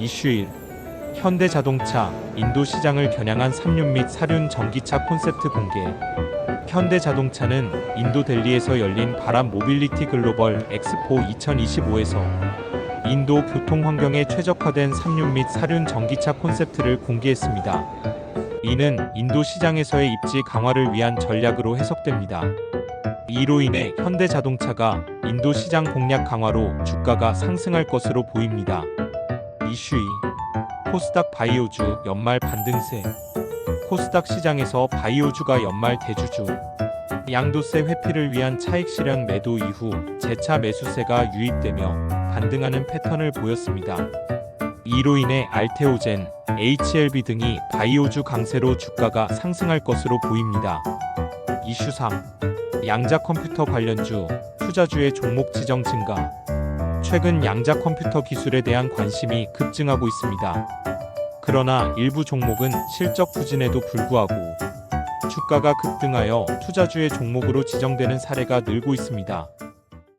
이슈 1. 현대자동차 인도 시장을 겨냥한 3륜 및 4륜 전기차 콘셉트 공개. 현대자동차는 인도 델리에서 열린 바람 모빌리티 글로벌 엑스포 2025에서 인도 교통 환경에 최적화된 3륜 및 4륜 전기차 콘셉트를 공개했습니다. 이는 인도 시장에서의 입지 강화를 위한 전략으로 해석됩니다. 이로 인해 현대자동차가 인도 시장 공략 강화로 주가가 상승할 것으로 보입니다. 이슈 2. 코스닥 바이오주 연말 반등세. 코스닥 시장에서 바이오주가 연말 대주주. 양도세 회피를 위한 차익 실현 매도 이후 재차 매수세가 유입되며 반등하는 패턴을 보였습니다. 이로 인해 알테오젠, HLB 등이 바이오주 강세로 주가가 상승할 것으로 보입니다. 이슈 3. 양자 컴퓨터 관련주, 투자주의 종목 지정 증가. 최근 양자 컴퓨터 기술에 대한 관심이 급증하고 있습니다. 그러나 일부 종목은 실적 부진에도 불구하고 주가가 급등하여 투자주의 종목으로 지정되는 사례가 늘고 있습니다.